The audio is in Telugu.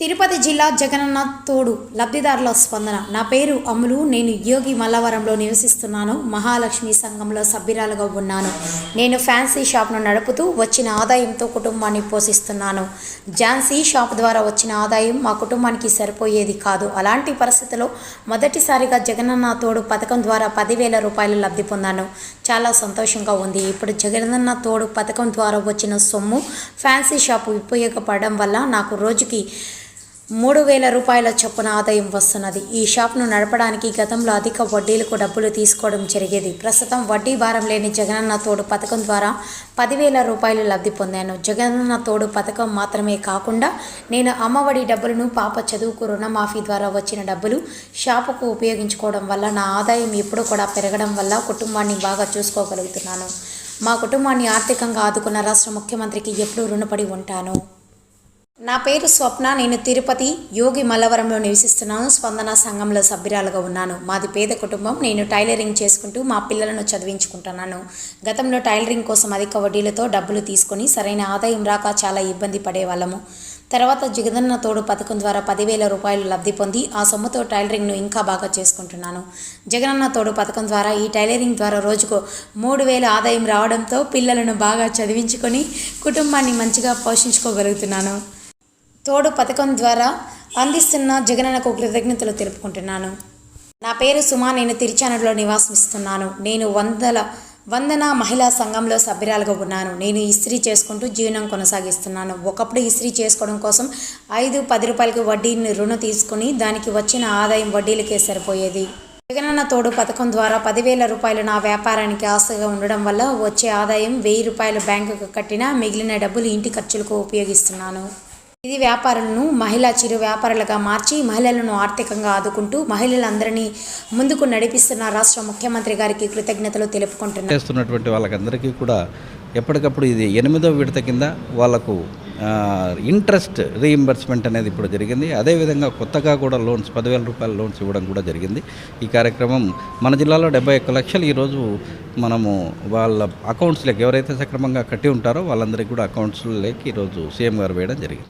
తిరుపతి జిల్లా జగనన్న తోడు లబ్ధిదారుల స్పందన. నా పేరు అమ్ములు నేను యోగి మల్లవరంలో నివసిస్తున్నాను. మహాలక్ష్మి సంఘంలో సభ్యురాలుగా ఉన్నాను. నేను ఫ్యాన్సీ షాప్ను నడుపుతూ వచ్చిన ఆదాయంతో కుటుంబాన్ని పోషిస్తున్నాను. ఝాన్సీ షాప్ ద్వారా వచ్చిన ఆదాయం మా కుటుంబానికి సరిపోయేది కాదు. అలాంటి పరిస్థితిలో మొదటిసారిగా జగనన్న తోడు పథకం ద్వారా పదివేల రూపాయలు లబ్ధి పొందాను. చాలా సంతోషంగా ఉంది. ఇప్పుడు జగనన్న తోడు పథకం ద్వారా వచ్చిన సొమ్ము ఫ్యాన్సీ షాపు ఉపయోగపడడం వల్ల నాకు రోజుకి మూడు వేల రూపాయల చొప్పున ఆదాయం వస్తున్నది. ఈ షాప్ను నడపడానికి గతంలో అధిక వడ్డీలకు డబ్బులు తీసుకోవడం జరిగేది. ప్రస్తుతం వడ్డీ భారం లేని జగనన్న తోడు పథకం ద్వారా పదివేల రూపాయలు లబ్ధి పొందాను. జగనన్న తోడు పథకం మాత్రమే కాకుండా నేను అమ్మఒడి డబ్బులను పాప చదువుకు రుణమాఫీ ద్వారా వచ్చిన డబ్బులు షాపుకు ఉపయోగించుకోవడం వల్ల నా ఆదాయం ఎప్పుడు కూడా పెరగడం వల్ల కుటుంబాన్ని బాగా చూసుకోగలుగుతున్నాను. మా కుటుంబాన్ని ఆర్థికంగా ఆదుకున్న రాష్ట్ర ముఖ్యమంత్రికి ఎప్పుడూ రుణపడి ఉంటాను. నా పేరు స్వప్న నేను తిరుపతి యోగి మల్లవరంలో నివసిస్తున్నాను స్పందన సంఘంలో సభ్యురాలుగా ఉన్నాను. మాది పేద కుటుంబం నేను టైలరింగ్ చేసుకుంటూ మా పిల్లలను చదివించుకుంటున్నాను. గతంలో టైలరింగ్ కోసం అధిక వడ్డీలతో డబ్బులు తీసుకొని సరైన ఆదాయం రాక చాలా ఇబ్బంది పడేవాళ్ళము. తర్వాత జగదన్న తోడు పథకం ద్వారా పదివేల రూపాయలు లబ్ధి పొంది ఆ సొమ్ముతో టైలరింగ్ను ఇంకా బాగా చేసుకుంటున్నాను. జగనన్న తోడు పథకం ద్వారా ఈ టైలరింగ్ ద్వారా రోజుకు మూడు వేల ఆదాయం రావడంతో పిల్లలను బాగా చదివించుకొని కుటుంబాన్ని మంచిగా పోషించుకోగలుగుతున్నాను. తోడు పథకం ద్వారా అందిస్తున్న జగనన్నకు కృతజ్ఞతలు తెలుపుకుంటున్నాను. నా పేరు సుమా నేను తిరుచానూరులో నివాసిస్తున్నాను నేను వందల వందన మహిళా సంఘంలో సభ్యురాలుగా ఉన్నాను. నేను ఇస్త్రీ చేసుకుంటూ జీవనం కొనసాగిస్తున్నాను. ఒకప్పుడు ఇస్త్రీ చేసుకోవడం కోసం ఐదు పది రూపాయలకి వడ్డీని రుణం తీసుకుని దానికి వచ్చిన ఆదాయం వడ్డీలకే సరిపోయేది. జగనన్న తోడు పథకం ద్వారా పదివేల రూపాయలు నా వ్యాపారానికి ఆశగా ఉండడం వల్ల వచ్చే ఆదాయం వెయ్యి రూపాయలు బ్యాంకుకు కట్టినా మిగిలిన డబ్బులు ఇంటి ఖర్చులకు ఉపయోగిస్తున్నాను. ఇది వ్యాపారులను మహిళా చిరు వ్యాపారులుగా మార్చి మహిళలను ఆర్థికంగా ఆదుకుంటూ మహిళలందరినీ ముందుకు నడిపిస్తున్న రాష్ట్ర ముఖ్యమంత్రి గారికి కృతజ్ఞతలు తెలుపుకుంటున్నాను. చేస్తున్నటువంటి వాళ్ళకందరికీ కూడా ఎప్పటికప్పుడు ఇది ఎనిమిదో విడత కింద వాళ్ళకు ఇంట్రెస్ట్ రీఇంబర్స్మెంట్ అనేది ఇప్పుడు జరిగింది. అదేవిధంగా కొత్తగా కూడా లోన్స్ పదివేల రూపాయల లోన్స్ ఇవ్వడం కూడా జరిగింది. ఈ కార్యక్రమం మన జిల్లాలో డెబ్బై ఒక్క లక్షలు ఈరోజు మనము వాళ్ళ అకౌంట్స్లోకి ఎవరైతే సక్రమంగా కట్టి ఉంటారో వాళ్ళందరికీ కూడా అకౌంట్స్లోకి ఈరోజు సీఎం గారు వేయడం జరిగింది.